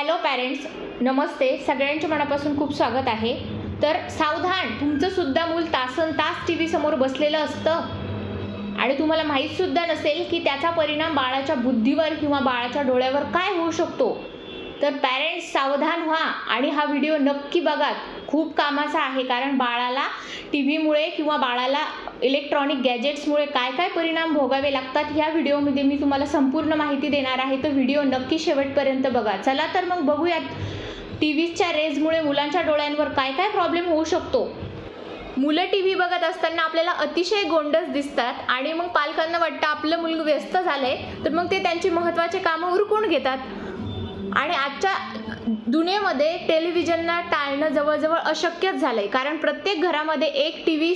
Hello parents नमस्ते. सगळ्यांच्या मनापासून खूप स्वागत आहे. तर सावधान तुमचं सुद्धा मूल तासन तास टी व्ही समोर बसलेलं असतं. आणि तुम्हाला माहीतसुद्धा नसेल की त्याचा परिणाम बाळाच्या बुद्धीवर किंवा बाळाच्या डोळ्यावर काय होऊ शकतो. तर पॅरेंट्स सावधान व्हा. आणि हा व्हिडिओ नक्की बघा. खूप कामाचा आहे कारण बाळाला टी व्हीमुळे किंवा बाळाला इलेक्ट्रॉनिक गॅजेट्समुळे काय काय परिणाम भोगावे लागतात ह्या व्हिडिओमध्ये मी तुम्हाला संपूर्ण माहिती देणार आहे. तर व्हिडिओ नक्की शेवटपर्यंत बघा. चला तर मग बघूयात. टी व्हीच्या रेजमुळे मुलांच्या डोळ्यांवर काय काय प्रॉब्लेम होऊ शकतो? मुलं टी व्ही बघत असताना आपल्याला अतिशय गोंडस दिसतात आणि मग पालकांना वाटतं आपलं मुलगं व्यस्त झालं आहे तर मग ते त्यांची महत्त्वाचे कामं उरकून घेतात. आणि आजच्या दुनियेमध्ये टेलिव्हिजनला टाळणं जवळजवळ अशक्यच झालंय. कारण प्रत्येक घरामध्ये एक टी व्ही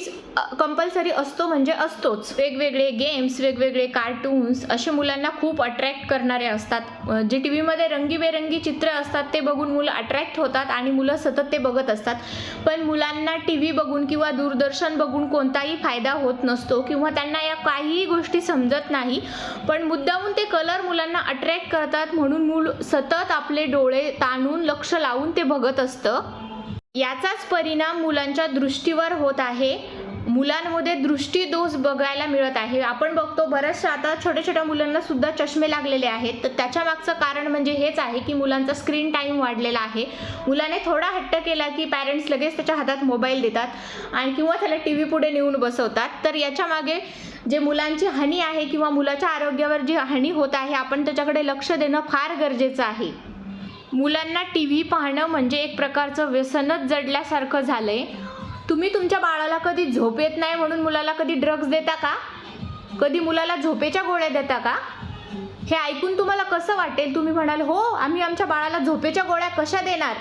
कंपल्सरी असतो म्हणजे असतोच. वेगवेगळे गेम्स वेगवेगळे कार्टून्स असे मुलांना खूप अट्रॅक्ट करणारे असतात. जे टी व्हीमध्ये रंगीबेरंगी चित्र असतात ते बघून मुलं अट्रॅक्ट होतात आणि मुलं सतत ते बघत असतात. पण मुलांना टी व्ही बघून किंवा दूरदर्शन बघून कोणताही फायदा होत नसतो किंवा त्यांना या काहीही गोष्टी समजत नाही. पण मुद्दामून ते कलर मुलांना अट्रॅक्ट करतात म्हणून मूल सतत आपले डोळे ताण आणून लक्ष लावून ते बघत असतं. याचाच परिणाम मुलांच्या दृष्टीवर होत आहे. मुलांमध्ये दृष्टीदोष बघायला मिळत आहे. आपण बघतो बऱ्याचशा आता छोट्या छोट्या मुलांना सुद्धा चष्मे लागलेले आहेत. तर त्याच्या मागचं कारण म्हणजे हेच आहे की मुलांचा स्क्रीन टाईम वाढलेला आहे. मुलाने थोडा हट्ट केला की पॅरेंट्स लगेच त्याच्या हातात मोबाईल देतात आणि किंवा त्याला टी व्ही पुढे नेऊन बसवतात. तर याच्या मागे जे मुलांची हानी आहे किंवा मुलाच्या आरोग्यावर जी हानी होत आहे आपण त्याच्याकडे लक्ष देणं फार गरजेचं आहे. मुलांना टी व्ही पाहणं म्हणजे एक प्रकारचं व्यसनच जडल्यासारखं झालंय. तुम्ही तुमच्या बाळाला कधी झोप येत नाही म्हणून मुलाला कधी ड्रग्ज देता का? कधी मुलाला झोपेच्या गोळ्या देता का? हे ऐकून तुम्हाला कसं वाटेल? तुम्ही म्हणाल हो आम्ही आमच्या बाळाला झोपेच्या गोळ्या कशा देणार?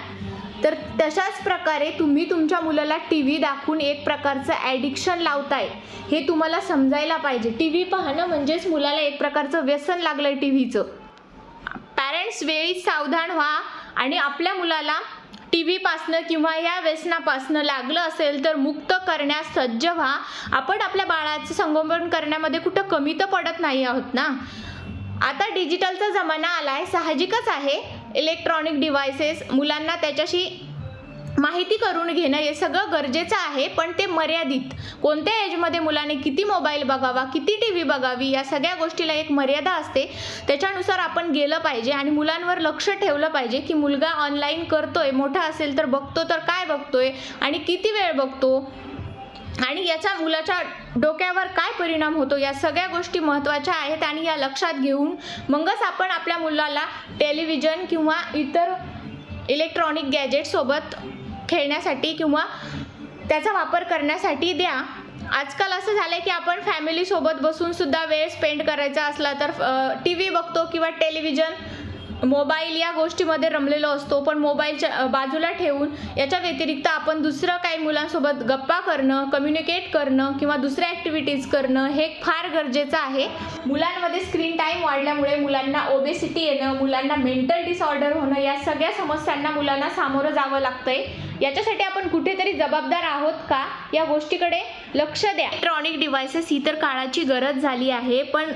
तर तशाच प्रकारे तुम्ही तुमच्या मुलाला टी व्ही दाखवून एक प्रकारचं ॲडिक्शन लावताय. हे तुम्हाला समजायला पाहिजे. टी व्ही पाहणं म्हणजेच मुलाला एक प्रकारचं व्यसन लागलं आहे टी व्हीचं पेरेंट्स वेळी सावधान व्हा. आणि आपल्या मुलाला टी व्हीपासनं किंवा या व्यसनापासनं लागलं असेल तर मुक्त करण्यास सज्ज व्हा. आपण आपल्या बाळाचं संगोपन करण्यामध्ये कुठं कमी तर पडत नाही आहोत ना? आता डिजिटलचा जमाना आला आहे साहजिकच आहे. इलेक्ट्रॉनिक डिव्हायसेस मुलांना त्याच्याशी माहिती करून घेणं हे सगळं गरजेचं आहे पण ते मर्यादित. कोणत्या एजमध्ये मुलाने किती मोबाईल बघावा किती टी व्ही बघावी या सगळ्या गोष्टीला एक मर्यादा असते. त्याच्यानुसार आपण गेलं पाहिजे आणि मुलांवर लक्ष ठेवलं पाहिजे की मुलगा ऑनलाईन करतोय मोठा असेल तर बघतो तर काय बघतोय आणि किती वेळ बघतो आणि याचा मुलाच्या डोक्यावर काय परिणाम होतो या सगळ्या गोष्टी महत्त्वाच्या आहेत आणि या लक्षात घेऊन मगच आपण आपल्या मुलाला टेलिव्हिजन किंवा इतर इलेक्ट्रॉनिक गॅजेटसोबत खेळण्यासाठी किंवा त्याचा वापर करण्यासाठी द्या. आजकाल असं झालं आहे की आपण फॅमिलीसोबत बसून सुद्धा वेळ स्पेंड करायचा असला तर टी व्ही बघतो किंवा टेलिव्हिजन मोबाईल या गोष्टीमध्ये रमलेलो असतो पण मोबाईलच्या बाजूला ठेवून याच्या व्यतिरिक्त आपण दुसरं काही मुलांसोबत गप्पा करणं कम्युनिकेट करणं किंवा दुसऱ्या ॲक्टिव्हिटीज करणं हे फार गरजेचं आहे. मुलांमध्ये स्क्रीन टाईम वाढल्यामुळे मुलांना ओबेसिटी येणं मुलांना मेंटल डिसऑर्डर होणं या सगळ्या समस्यांना मुलांना सामोरं जावं लागतंय. याच्यासाठी आपण कुठेतरी जबाबदार आहोत का? या गोष्टीकडे लक्ष द्या. इलेक्ट्रॉनिक डिव्हायसेस ही तर काळाची गरज झाली आहे पण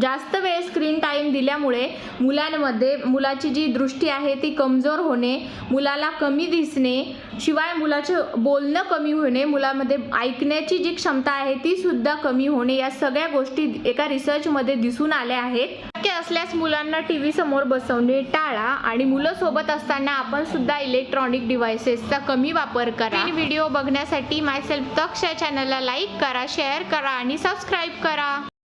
जास्त वेळ स्क्रीन टाईम दिल्यामुळे मुलांमध्ये मुलाची जी दृष्टी आहे ती कमजोर होणे मुलाला कमी दिसणे शिवाय मुलाचं बोलणं कमी होणे मुलामध्ये ऐकण्याची जी क्षमता आहे ती सुद्धा कमी होणे या सगळ्या गोष्टी एका रिसर्चमध्ये दिसून आल्या आहेत. शक्य असल्यास मुलांना टी व्ही समोर बसवणे टाळा आणि मुलं सोबत असताना आपण सुद्धा इलेक्ट्रॉनिक डिव्हायसेसचा कमी वापर करा. व्हिडिओ बघण्यासाठी माय सेल्फ तक्ष या चॅनलला लाईक करा शेअर करा आणि सबस्क्राईब करा.